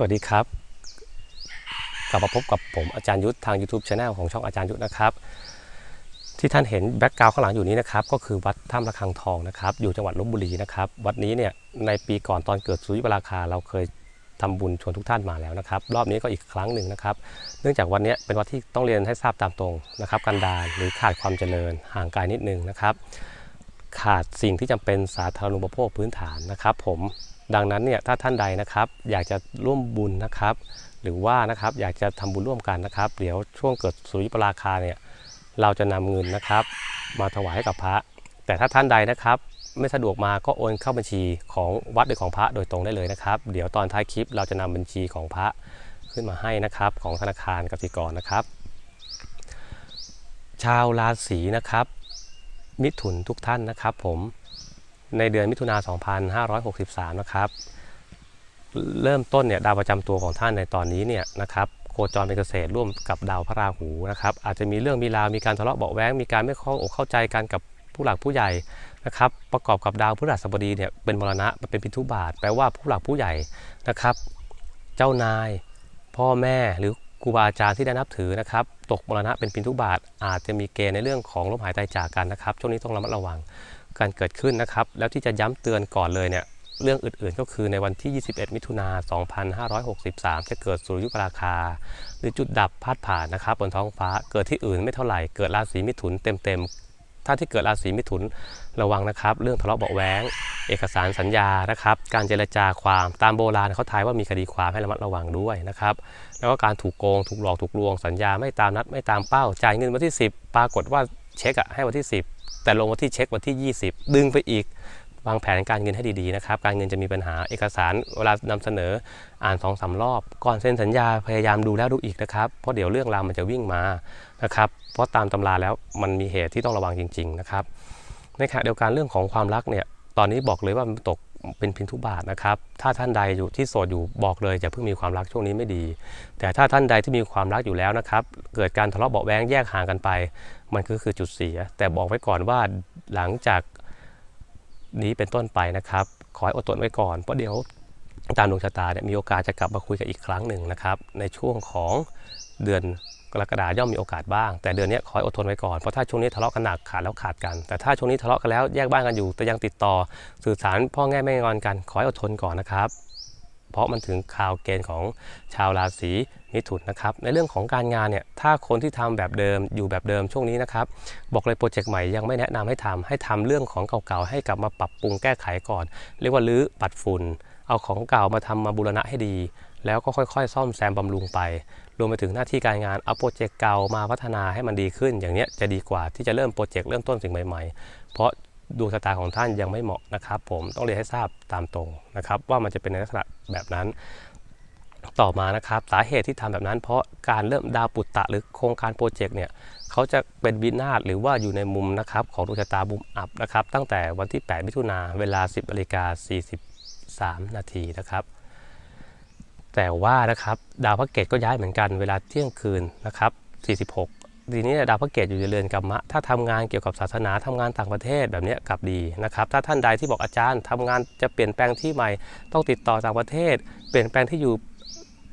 สวัสดีครับ กลับมาพบกับผมอาจารย์ยุทธทาง YouTube Channel ของช่องอาจารย์ยุทธนะครับ ที่ท่านเห็นแบ็กกราวข้างหลังอยู่นี้นะครับ ก็คือวัดถ้ำระฆังทองนะครับ อยู่จังหวัดลบบุรีนะครับ วัดนี้เนี่ยในปีก่อนตอนเกิดสุริยุปราคา เราเคยทำบุญชวนทุกท่านมาแล้วนะครับ รอบนี้ก็อีกครั้งหนึ่งนะครับ เนื่องจากวันนี้เป็นวัดที่ต้องเรียนให้ทราบตามตรงนะครับกันดารหรือขาดความเจริญห่างไกลนิดนึงนะครับ ขาดสิ่งที่จำเป็นสาธารณูปโภคพื้นฐานนะครับ ผม ดังนั้นเนี่ยถ้าท่านใดนะครับอยากจะร่วมบุญนะครับ หรือว่านะครับอยากจะทำบุญร่วมกันนะครับ เดี๋ยวช่วงเกิดสุริยุปราคาเนี่ยเราจะนำเงินนะครับ มาถวายให้กับพระ แต่ถ้าท่านใดนะครับ ไม่สะดวกมาก็โอนเข้าบัญชีของวัดหรือของพระโดยตรงได้เลยนะครับ เดี๋ยวตอนท้ายคลิปเราจะนำบัญชีของพระขึ้นมาให้นะครับ ของธนาคารกสิกรนะครับ ชาวราศีนะครับ มิถุนทุกท่านนะครับผม ในเดือนมิถุนา 2563 นะครับ เริ่มต้นเนี่ยดาวประจำตัวของท่านในตอนนี้เนี่ยนะครับโคจรเป็นเกษตรร่วมกับดาวพระราหูนะครับ อาจจะมีเรื่องมีราวมีการทะเลาะเบาแว้งมีการไม่เข้าอกเข้าใจกันกับผู้หลักผู้ใหญ่นะครับ ประกอบกับดาวพฤหัสบดีเนี่ยเป็นมรณะเป็นพิทุบาทแปลว่าผู้หลักผู้ใหญ่นะครับ เจ้านาย พ่อแม่หรือครูบาอาจารย์ที่ได้นับถือนะครับ ตกมรณะเป็นพินทุบาทอาจจะมีเกณฑ์ในเรื่องของลมหายใจจากกันนะครับ ช่วงนี้ต้องระมัดระวัง การเกิดขึ้นนะครับ แล้วที่จะย้ำเตือนก่อนเลยเนี่ยเรื่องอื่นๆ ก็คือในวันที่ 21 มิถุนา 2563 จะเกิดสุริยุปราคา หรือจุดดับพาดผ่านนะครับบนท้องฟ้าเกิดที่อื่นไม่เท่าไหร่เกิดราศีมิถุนเต็มๆ ถ้าที่เกิดราศีมิถุนระวังนะครับ เรื่องทะเลาะเบาะแว้งเอกสารสัญญานะครับ การเจรจาความตามโบราณเขาทายว่ามีคดีความให้ระมัดระวังด้วยนะครับ แล้วก็การถูกโกง ถูกหลอกถูกลวงสัญญาไม่ตามนัดไม่ตามเป้าจ่ายเงินวันที่ 10 ปรากฏว่าเช็คอะให้วันที่ 10 แต่ลงวันที่เช็ควันที่ 20 ดึงไปอีกวางแผนการเงินให้ดีๆนะครับ การเงินจะมีปัญหาเอกสารเวลานำเสนออ่าน2อสรอบ ก่อนเซ็นสัญญาพยายามดูแล้วดูอีกนะครับเพราะเดี๋ยวเรื่องราวมันจะวิ่งมานะครับเพราะตามตำราแล้วมันมีเหตุที่ต้องระวังจริง ๆ นะครับในขณะเดียวกันเรื่องของความรักเนี่ยตอนนี้บอกเลยว่ามันตก เป็นพินทุบาทนะครับ ถ้าท่านใดอยู่ที่โสดอยู่บอกเลยอย่าเพิ่งมีความรักช่วงนี้ไม่ดี แต่ถ้าท่านใดที่มีความรักอยู่แล้วนะครับ เกิดการทะเลาะเบาแวงแยกห่างกันไป มันก็คือจุดเสีย แต่บอกไว้ก่อนว่าหลังจากนี้เป็นต้นไปนะครับ ขอให้อดทนไว้ก่อนเพราะเดี๋ยวตามดวงชะตาเนี่ยมีโอกาสจะกลับมาคุยกันอีกครั้งหนึ่งนะครับ ในช่วงของเดือน กรกฎาย่อมมีโอกาสบ้าง แต่เดือนนี้ขอให้อดทนไว้ก่อน เพราะถ้าช่วงนี้ทะเลาะกันหนักขาดแล้วขาดกัน แต่ถ้าช่วงนี้ทะเลาะกันแล้วแยกบ้านกันอยู่ แต่ยังติดต่อสื่อสารพ่อแง่ไม่งอนกัน ขอให้อดทนก่อนนะครับ เพราะมันถึงข่าวเกณฑ์ของชาวราศีมิถุนนะครับ ในเรื่องของการงานเนี่ย ถ้าคนที่ทำแบบเดิมอยู่แบบเดิมช่วงนี้นะครับ บอกเลยโปรเจกต์ใหม่ยังไม่แนะนำให้ทำให้ทำเรื่องของเก่าๆให้กลับมาปรับปรุงแก้ไขก่อน เรียกว่ารื้อปัดฝุ่น เอาของเก่ามาทำมาบูรณะให้ดี แล้วก็ค่อยๆ ซ่อมแซมบำรุงไป รวมไปถึงหน้าที่การงานเอาโปรเจกต์เก่ามาพัฒนาให้มันดีขึ้น อย่างนี้จะดีกว่าที่จะเริ่มโปรเจกต์เริ่มต้นสิ่งใหม่ๆ เพราะดวงชะตาของท่านยังไม่เหมาะนะครับ ผมต้องเรียนให้ทราบตามตรงนะครับ ว่ามันจะเป็นในลักษณะแบบนั้นต่อมานะครับสาเหตุที่ทำแบบนั้น เพราะการเริ่มดาวปุตตะหรือโครงการโปรเจกต์เนี่ยเขาจะเป็นวินาศหรือว่าอยู่ในมุมนะครับของดวงชะตาบุมอับนะครับ ตั้งแต่วันที่ 8 มิถุนาเวลา 10นาฬิกา43 นาทีนะครับ แต่ว่านะครับดาวพระเกตก็ย้ายเหมือนกันเวลาเที่ยงคืนนะครับ 46 ทีนี้ดาวพระเกตอยู่ในเรือนกรรมะ ถ้าทำงานเกี่ยวกับศาสนาทำงานต่างประเทศแบบนี้กลับดีนะครับ ถ้าท่านใดที่บอกอาจารย์ทำงานจะเปลี่ยนแปลงที่ใหม่ต้องติดต่อต่างประเทศ เปลี่ยนแปลงที่อยู่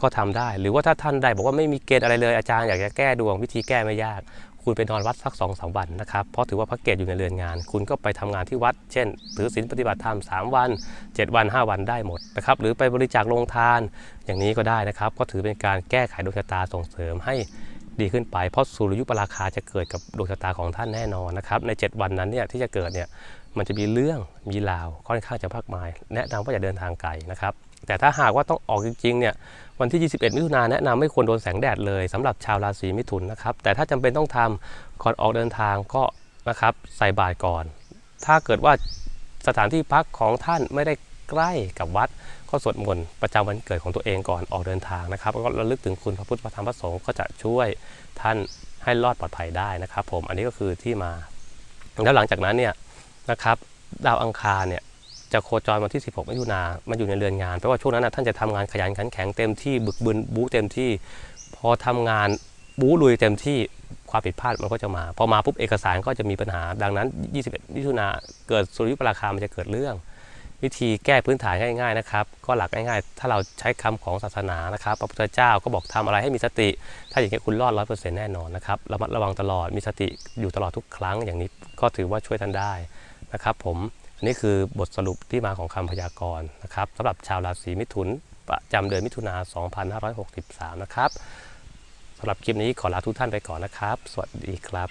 ก็ทำได้ หรือว่าถ้าท่านใดบอกว่าไม่มีเกณฑ์อะไรเลยอาจารย์อยากจะแก้ดวงวิธีแก้ไม่ยาก คุณไปนอนวัดสักสองสามวันนะครับ เพราะถือว่าพระเกตอยู่ในเรือนงาน คุณก็ไปทำงานที่วัด เช่น ถือศีลปฏิบัติธรรม3วัน 7 วัน 5 วันได้หมดนะครับ หรือไปบริจาคโรงทานอย่างนี้ก็ได้นะครับ ก็ถือเป็นการแก้ไขดวงชะตาส่งเสริมให้ดีขึ้นไป เพราะสุริยุปราคาจะเกิดกับดวงชะตาของท่านแน่นอนนะครับ ใน 7 วันนั้นเนี่ยที่จะเกิดเนี่ย มันจะมีเรื่อง มีราว ค่อนข้างจะมากมาย แนะนำว่าอย่าเดินทางไกลนะครับ แต่ถ้าหากว่าต้องออกจริงๆเนี่ยวันที่ 21 มิถุนายนแนะนำไม่ควรโดนแสงแดดเลยสำหรับชาวราศีมิถุนนะครับแต่ถ้าจำเป็นต้องทำก่อนออกเดินทางก็นะครับใส่บาตรก่อน ถ้าเกิดว่าสถานที่พักของท่านไม่ได้ใกล้กับวัดก็สวดมนต์ประจำวันเกิดของตัวเองก่อนออกเดินทางนะครับแล้วก็ระลึกถึงคุณพระพุทธพระธรรมพระสงฆ์ก็จะช่วยท่านให้รอดปลอดภัยได้นะครับ ผมอันนี้ก็คือที่มา แล้วหลังจากนั้นเนี่ยนะครับดาวอังคารเนี่ย จะโคจรวันที่ 16 มิถุนามันอยู่ในเรือนงานแปลว่าช่วงนั้นนะท่านจะทำงานขยันขันแข็งเต็มที่บึกบึนบู๊เต็มที่ พอทำงานบู๊ลุยเต็มที่ความผิดพลาดมันก็จะมา พอมาปุ๊บเอกสารก็จะมีปัญหา ดังนั้น 21 มิถุนาเกิดสุริยุปราคามันจะเกิดเรื่อง วิธีแก้พื้นฐานง่ายๆนะครับ ก็หลักง่ายๆ ถ้าเราใช้คำของศาสนานะครับพระพุทธเจ้าก็บอกทำอะไรให้มีสติ ถ้าอย่างนี้คุณรอดร้อยเปอร์เซ็นต์แน่นอนนะครับระมัดระวังตลอดมีสติอยู่ตลอดทุกครั้งอย่างนี้ก็ถือว่าช่วยท่านได้นะครับผม อันนี้คือบทสรุปที่มาของคำพยากรณ์นะครับสำหรับชาวราศีมิถุนประจำเดือนมิถุนา2563 นะครับสำหรับคลิปนี้ขอลาทุกท่านไปก่อนนะครับ สวัสดีครับ